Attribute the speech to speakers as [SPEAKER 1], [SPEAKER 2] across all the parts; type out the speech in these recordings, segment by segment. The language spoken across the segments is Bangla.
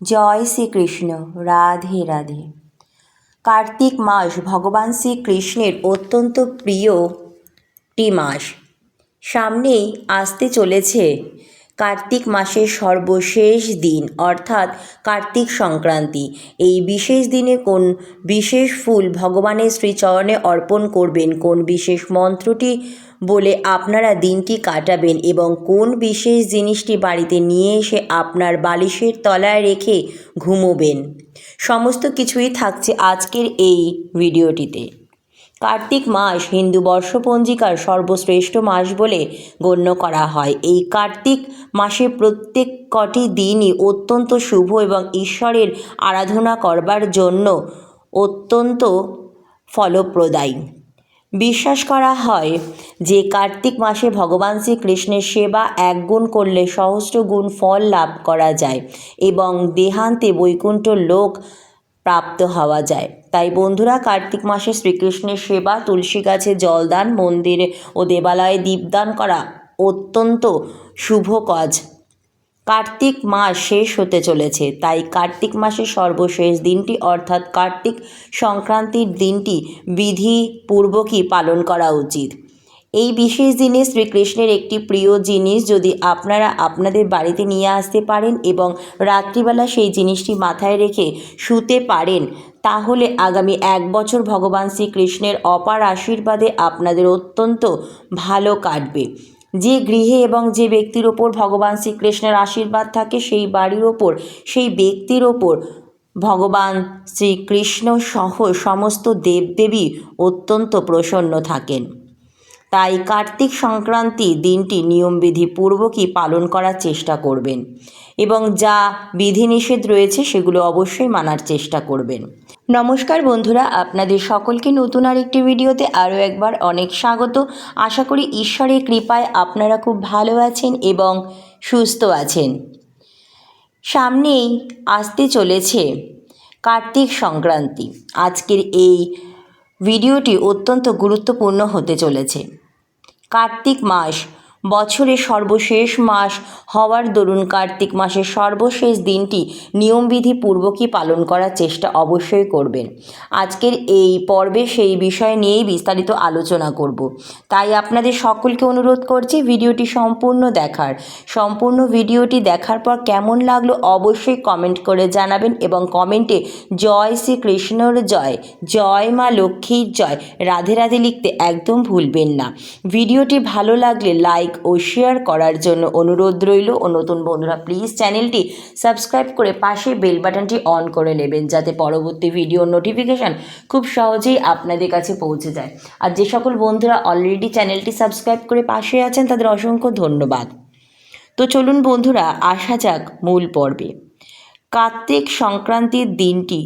[SPEAKER 1] জয় শ্রীকৃষ্ণ, রাধে রাধে। কার্তিক মাস ভগবান শ্রীকৃষ্ণের অত্যন্ত প্রিয় টি মাস। সামনেই আসতে চলেছে কার্তিক মাসের সর্বশেষ দিন, অর্থাৎ কার্তিক সংক্রান্তি। এই বিশেষ দিনে কোন বিশেষ ফুল ভগবানের শ্রীচরণে অর্পণ করবেন, কোন বিশেষ মন্ত্রটি বলে আপনারা দিনটি কাটাবেন এবং কোন বিশেষ জিনিসটি বাড়িতে নিয়ে এসে আপনার বালিশের তলায় রেখে ঘুমোবেন। সমস্ত কিছুই থাকছে আজকের এই ভিডিওটিতে। কার্তিক মাস হিন্দু বর্ষপঞ্জিকার সর্বশ্রেষ্ঠ মাস বলে গণ্য করা হয়। এই কার্তিক মাসে প্রত্যেক কটি দিনই অত্যন্ত শুভ এবং ঈশ্বরের আরাধনা করবার জন্য অত্যন্ত ফলপ্রদায়ী। বিশ্বাস করা হয় যে কার্তিক মাসে ভগবান শ্রীকৃষ্ণের সেবা এক গুণ করলে সহস্র গুণ ফল লাভ করা যায় এবং দেহান্তে বৈকুণ্ঠ লোক প্রাপ্ত হওয়া যায়। তাই বন্ধুরা, কার্তিক মাসে শ্রীকৃষ্ণের সেবা, তুলসী গাছে জলদান মন্দিরে ও দেবালয়ে দীপদান করা অত্যন্ত শুভ কাজ। কার্তিক মাস শেষ হতে চলেছে, তাই কার্তিক মাসের সর্বশেষ দিনটি অর্থাৎ কার্তিক সংক্রান্তির দিনটি বিধিপূর্বকই পালন করা উচিত। এই বিশেষ দিনে শ্রীকৃষ্ণের একটি প্রিয় জিনিস যদি আপনারা আপনাদের বাড়িতে নিয়ে আসতে পারেন এবং রাত্রিবেলা সেই জিনিসটি মাথায় রেখে শুতে পারেন, তাহলে আগামী এক বছর ভগবান শ্রীকৃষ্ণের অপার আশীর্বাদে আপনাদের অত্যন্ত ভালো কাটবে। যে গৃহে এবং যে ব্যক্তির ওপর ভগবান শ্রীকৃষ্ণের আশীর্বাদ থাকে, সেই বাড়ির ওপর, সেই ব্যক্তির ওপর ভগবান শ্রীকৃষ্ণ সহ সমস্ত দেবদেবী অত্যন্ত প্রসন্ন থাকেন। তাই কার্তিক সংক্রান্তি দিনটি নিয়মবিধি পূর্বকই পালন করার চেষ্টা করবেন এবং যা বিধিনিষেধ রয়েছে সেগুলো অবশ্যই মানার চেষ্টা করবেন। নমস্কার বন্ধুরা, আপনাদের সকলকে নতুন আরেকটি ভিডিওতে আরও একবার অনেক স্বাগত। আশা করি ঈশ্বরের কৃপায় আপনারা খুব ভালো আছেন এবং সুস্থ আছেন। সামনেই আসতে চলেছে কার্তিক সংক্রান্তি। আজকের এই ভিডিওটি অত্যন্ত গুরুত্বপূর্ণ হতে চলেছে। কার্তিক মাস। বছরের সর্বশেষ মাস হওয়ার দরুন কার্তিক মাসের সর্বশেষ দিনটি নিয়মবিধি পূর্বকই পালন করার চেষ্টা অবশ্যই করবেন। আজকের এই পর্বে সেই বিষয় নিয়েই বিস্তারিত আলোচনা করব। তাই আপনাদের সকলকে অনুরোধ করছি ভিডিওটি সম্পূর্ণ দেখার। সম্পূর্ণ ভিডিওটি দেখার পর কেমন লাগল অবশ্যই কমেন্ট করে জানাবেন এবং কমেন্টে জয় শ্রীকৃষ্ণর জয় জয় মা লক্ষ্মীর জয় রাধে রাধে লিখতে একদম ভুলবেন না। ভিডিওটি ভালো লাগলে লাইক ও শেয়ার করার জন্য অনুরোধ রইল। ও নতুন বন্ধুরা প্লিজ চ্যানেলটি সাবস্ক্রাইব করে পাশে বেল বাটনটি অন করে নেবেন, যাতে পরবর্তী ভিডিও নোটিফিকেশান খুব সহজেই আপনাদের কাছে পৌঁছে যায়। আর যে সকল বন্ধুরা অলরেডি চ্যানেলটি সাবস্ক্রাইব করে পাশে আছেন, তাদের অসংখ্য ধন্যবাদ। তো চলুন বন্ধুরা, আসা যাক মূল পর্বে। কার্তিক সংক্রান্তির দিনটি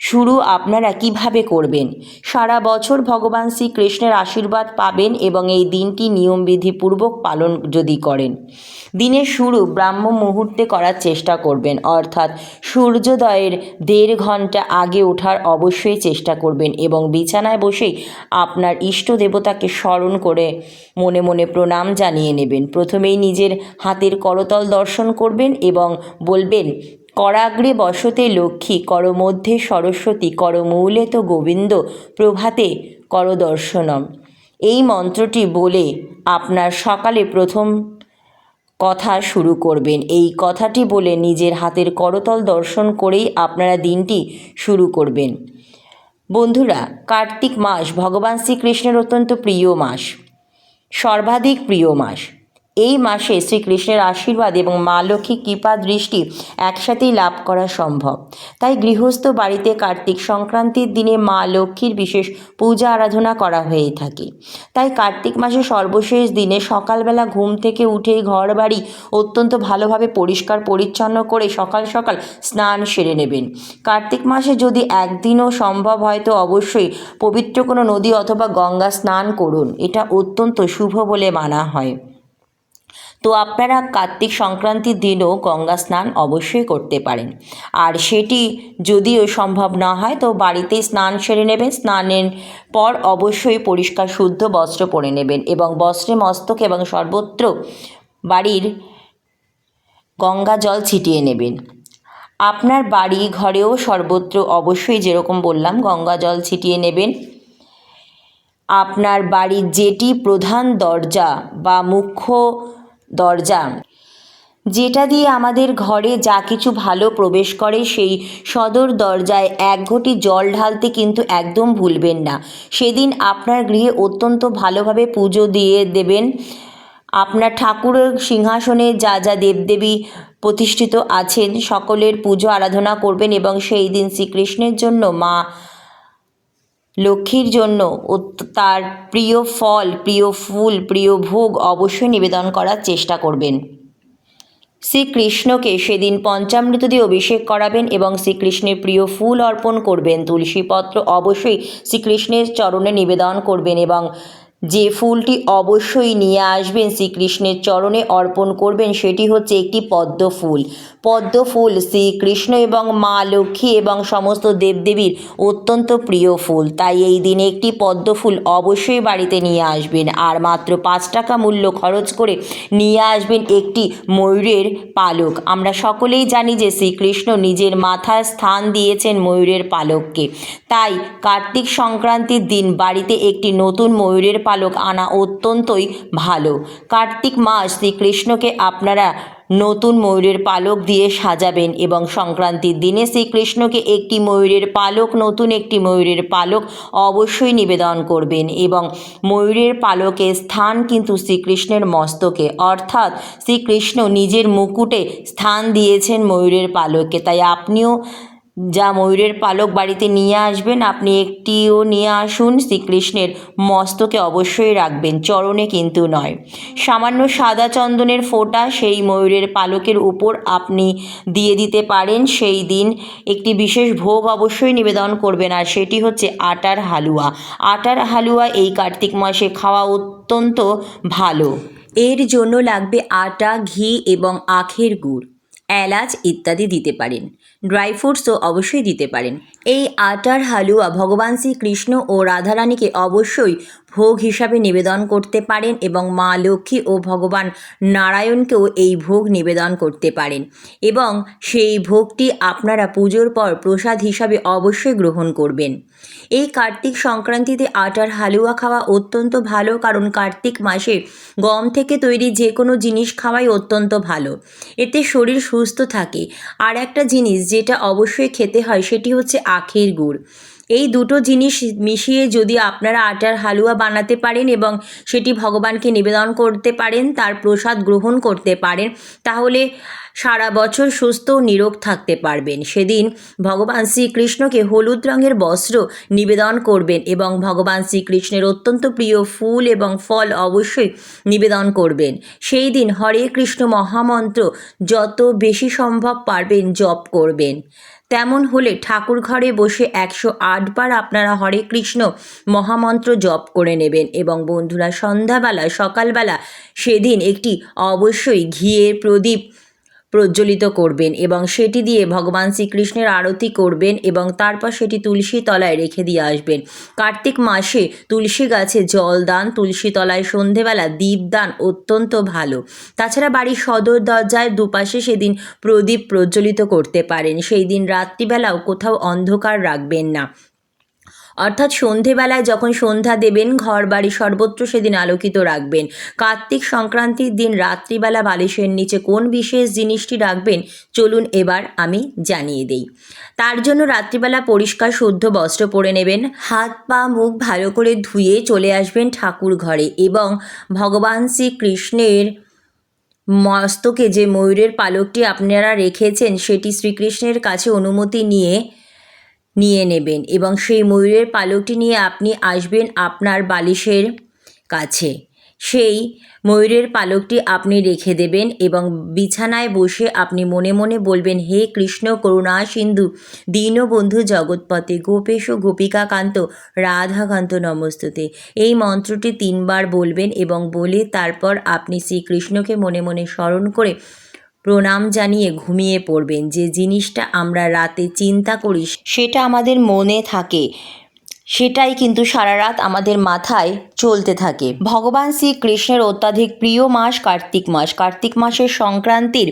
[SPEAKER 1] শুরু আপনারা কীভাবে করবেন? সারা বছর ভগবান শ্রীকৃষ্ণের আশীর্বাদ পাবেন এবং এই দিনটি নিয়মবিধিপূর্বক পালন যদি করেন। দিনের শুরু ব্রাহ্ম মুহূর্তে করার চেষ্টা করবেন, অর্থাৎ সূর্যোদয়ের দেড় ঘণ্টা আগে ওঠার অবশ্যই চেষ্টা করবেন এবং বিছানায় বসেই আপনার ইষ্ট দেবতাকে স্মরণ করে মনে মনে প্রণাম জানিয়ে নেবেন। প্রথমেই নিজের হাতের করতল দর্শন করবেন এবং বলবেন করাগ্রে বসতে লক্ষ্মী করমধ্যে সরস্বতী করমূলে তো গোবিন্দ, প্রভাতে করদর্শনম এই মন্ত্রটি বলে আপনার সকালে প্রথম কথা শুরু করবেন। এই কথাটি বলে নিজের হাতের করতল দর্শন করেই আপনারা দিনটি শুরু করবেন। বন্ধুরা, কার্তিক মাস ভগবান শ্রীকৃষ্ণের অত্যন্ত প্রিয় মাস। সর্বাধিক প্রিয় মাস। এই মাসে শ্রীকৃষ্ণের আশীর্বাদ এবং মা লক্ষ্মী কৃপা দৃষ্টি একসাথেই লাভ করা সম্ভব। তাই গৃহস্থ বাড়িতে কার্তিক সংক্রান্তির দিনে মা লক্ষ্মীর বিশেষ পূজা আরাধনা করা হয়ে থাকে। তাই কার্তিক মাসে সর্বশেষ দিনে সকালবেলা ঘুম থেকে উঠেই ঘর বাড়ি অত্যন্ত ভালোভাবে পরিষ্কার পরিচ্ছন্ন করে সকাল সকাল স্নান সেরে নেবেন। কার্তিক মাসে যদি একদিনও সম্ভব হয় তো অবশ্যই পবিত্র কোনো নদী অথবা গঙ্গা স্নান করুন। এটা অত্যন্ত শুভ বলে মানা হয়। তো আপনারা কার্তিক সংক্রান্তির দিনও গঙ্গা স্নান অবশ্যই করতে পারেন। আর সেটি যদিও সম্ভব না হয়, তো বাড়িতেই স্নান সেরে নেবেন। স্নানের পর অবশ্যই পরিষ্কার শুদ্ধ বস্ত্র পরে নেবেন এবং বস্ত্রে মস্তক এবং সর্বত্র বাড়ির গঙ্গা জল ছিটিয়ে নেবেন। আপনার বাড়ি ঘরেও সর্বত্র অবশ্যই যেরকম বললাম গঙ্গা জল ছিটিয়ে নেবেন। আপনার বাড়ির যেটি প্রধান দরজা বা মুখ্য দরজা। যেটা দিয়ে আমাদের ঘরে যা কিছু ভালো প্রবেশ করে সেই সদর দরজায় এক ঘটি জল ঢালতে কিন্তু একদম ভুলবেন না। সেদিন আপনার গৃহে অত্যন্ত ভালোভাবে পুজো দিয়ে দেবেন। আপনার ঠাকুরের সিংহাসনে যা যা দেবদেবী প্রতিষ্ঠিত আছেন, সকলের পুজো আরাধনা করবেন এবং সেই দিন শ্রীকৃষ্ণের জন্য মা লক্ষ্মীর জন্য তার প্রিয় ফল, প্রিয় ফুল, প্রিয় ভোগ অবশ্যই নিবেদন করার চেষ্টা করবেন। শ্রীকৃষ্ণকে সেদিন পঞ্চামৃত দিয়ে অভিষেক করাবেন এবং শ্রীকৃষ্ণের প্রিয় ফুল অর্পণ করবেন। তুলসীপত্র অবশ্যই শ্রীকৃষ্ণের চরণে নিবেদন করবেন এবং যে ফুলটি অবশ্যই নিয়ে আসবেন শ্রীকৃষ্ণের চরণে অর্পণ করবেন, সেটি হচ্ছে একটি পদ্ম ফুল। পদ্ম ফুল শ্রীকৃষ্ণ এবং মা লক্ষ্মী এবং সমস্ত দেবদেবীর অত্যন্ত প্রিয় ফুল। তাই এই দিনে একটি পদ্ম ফুল অবশ্যই বাড়িতে নিয়ে আসবেন। আর মাত্র পাঁচ টাকা মূল্য খরচ করে নিয়ে আসবেন একটি ময়ূরের পালক। আমরা সকলেই জানি যে শ্রীকৃষ্ণ নিজের মাথায় স্থান দিয়েছেন ময়ূরের পালককে। তাই কার্তিক সংক্রান্তির দিন বাড়িতে একটি নতুন ময়ূরের পালক আনা অত্যন্তই ভালো। কার্তিক মাস শ্রীকৃষ্ণকে আপনারা নতুন ময়ূরের পালক দিয়ে সাজাবেন এবং সংক্রান্তির দিনে শ্রীকৃষ্ণকে একটি ময়ূরের পালক, নতুন একটি ময়ূরের পালক অবশ্যই নিবেদন করবেন এবং ময়ূরের পালকের স্থান কিন্তু শ্রীকৃষ্ণের মস্তকে। অর্থাৎ শ্রীকৃষ্ণ নিজের মুকুটে স্থান দিয়েছেন ময়ূরের পালককে। তাই আপনিও যা ময়ূরের পালক বাড়িতে নিয়ে আসবেন, আপনি একটিও নিয়ে আসুন। শ্রীকৃষ্ণের মস্তকে অবশ্যই রাখবেন, চরণে কিন্তু নয়। সামান্য সাদা চন্দনের ফোঁটা সেই ময়ূরের পালকের উপর আপনি দিয়ে দিতে পারেন। সেই দিন একটি বিশেষ ভোগ অবশ্যই নিবেদন করবেন, আর সেটি হচ্ছে আটার হালুয়া। আটার হালুয়া এই কার্তিক মাসে খাওয়া অত্যন্ত ভালো। এর জন্য লাগবে আটা, ঘি এবং আখের গুড়। এলাচ ইত্যাদি দিতে পারেন। ড্রাই ফ্রুটসও অবশ্যই দিতে পারেন। এই আটার হালুয়া ভগবান শ্রীকৃষ্ণ ও রাধারানীকে অবশ্যই ভোগ হিসাবে নিবেদন করতে পারেন এবং মা লক্ষ্মী ও ভগবান নারায়ণকেও এই ভোগ নিবেদন করতে পারেন। এবং সেই ভোগটি আপনারা পুজোর পর প্রসাদ হিসাবে অবশ্যই গ্রহণ করবেন। এই কার্তিক সংক্রান্তিতে আটার হালুয়া খাওয়া অত্যন্ত ভালো, কারণ কার্তিক মাসে গম থেকে তৈরি যে কোনো জিনিস খাওয়াই অত্যন্ত ভালো। এতে শরীর সুস্থ থাকে। আর একটা জিনিস যেটা অবশ্যই খেতে হয় সেটি হচ্ছে আখের গুড়। এই দুটো জিনিস মিশিয়ে যদি আপনারা আটার হালুয়া বানাতে পারেন এবং সেটি ভগবানকে নিবেদন করতে পারেন, তার প্রসাদ গ্রহণ করতে পারেন, তাহলে সারা বছর সুস্থ নিরোগ থাকতে পারবেন। সেদিন ভগবান শ্রীকৃষ্ণকে হলুদ রঙের বস্ত্র নিবেদন করবেন এবং ভগবান শ্রীকৃষ্ণের অত্যন্ত প্রিয় ফুল এবং ফল অবশ্যই নিবেদন করবেন। সেই দিন হরে কৃষ্ণ মহামন্ত্র, যত বেশি সম্ভব পারবেন, জপ করবেন। তেমন হলে ঠাকুর ঘরে বসে একশো আটবার আপনারা হরে কৃষ্ণ মহামন্ত্র জপ করে নেবেন এবং বন্ধুরা সন্ধ্যাবেলা সকালবেলা সেদিন একটি অবশ্যই ঘিয়ের প্রদীপ প্রজ্বলিত করবেন এবং সেটি দিয়ে ভগবান শ্রীকৃষ্ণের আরতি করবেন এবং তারপর সেটি তুলসী তলায় রেখে দিয়ে আসবেন। কার্তিক মাসে তুলসী গাছে জল দান, তুলসী তলায় সন্ধেবেলা দীপদান অত্যন্ত ভালো। তাছাড়া বাড়ির সদর দরজায় দুপাশে সেদিন প্রদীপ প্রজ্বলিত করতে পারেন। সেই দিন রাত্রিবেলাও কোথাও অন্ধকার রাখবেন না। অর্থাৎ সন্ধেবেলায় যখন সন্ধ্যা দেবেন ঘর বাড়ি সর্বত্র সেদিন আলোকিত রাখবেন। কার্তিক সংক্রান্তির দিন রাত্রিবেলা বালিশের নিচে কোন বিশেষ জিনিসটি রাখবেন, চলুন এবার আমি জানিয়ে দেই। তার জন্য রাত্রিবেলা পরিষ্কার শুদ্ধ বস্ত্র পরে নেবেন। হাত, পা, মুখ ভালো করে ধুয়ে চলে আসবেন ঠাকুর ঘরে এবং ভগবান শ্রীকৃষ্ণের মস্তকে যে ময়ূরের পালকটি আপনারা রেখেছেন, সেটি শ্রীকৃষ্ণের কাছে অনুমতি নিয়ে নিয়ে নেবেন এবং সেই ময়ূরের পালকটি নিয়ে আপনি আসবেন আপনার বালিশের কাছে। সেই ময়ূরের পালকটি আপনি রেখে দেবেন এবং বিছানায় বসে আপনি মনে মনে বলবেন, হে কৃষ্ণ করুণা সিন্ধু, দীনবন্ধু জগৎপথে, গোপেশ গোপিকাকান্ত, রাধাকান্ত নমস্তুতে। এই মন্ত্রটি তিনবার বলবেন এবং বলে তারপর আপনি শ্রীকৃষ্ণকে মনে মনে স্মরণ করে প্রণাম জানিয়ে ঘুমিয়ে পড়বেন। যে জিনিসটা আমরা রাতে চিন্তা করি, সেটা আমাদের মনে থাকে। সেটাই কিন্তু সারা রাত আমাদের মাথায় চলতে থাকে। ভগবান শ্রীকৃষ্ণের অত্যাধিক প্রিয় মাস কার্তিক মাস। কার্তিক মাসের সংক্রান্তির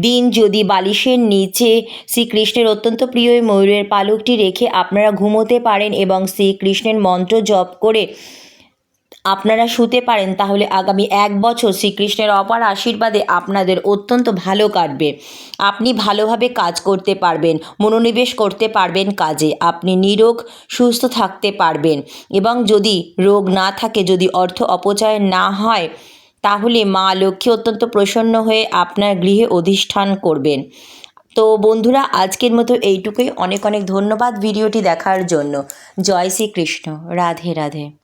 [SPEAKER 1] দিন যদি বালিশের নিচে শ্রীকৃষ্ণের অত্যন্ত প্রিয় ময়ূরের পালকটি রেখে আপনারা ঘুমোতে পারেন এবং শ্রীকৃষ্ণের মন্ত্র জপ করে আপনারা শুতে পারেন, তাহলে আগামী এক বছর শ্রীকৃষ্ণের অপার আশীর্বাদে আপনাদের অত্যন্ত ভালো কাটবে। আপনি ভালোভাবে কাজ করতে পারবেন, মনোনিবেশ করতে পারবেন কাজে। আপনি নিরোগ, সুস্থ থাকতে পারবেন। এবং যদি রোগ না থাকে, যদি অর্থ অপচয় না হয়, তাহলে মা লক্ষ্মী অত্যন্ত প্রসন্ন হয়ে আপনার গৃহে অধিষ্ঠান করবেন। তো বন্ধুরা, আজকের মতো এইটুকুই। অনেক অনেক ধন্যবাদ ভিডিওটি দেখার জন্য। জয় শ্রীকৃষ্ণ। রাধে রাধে।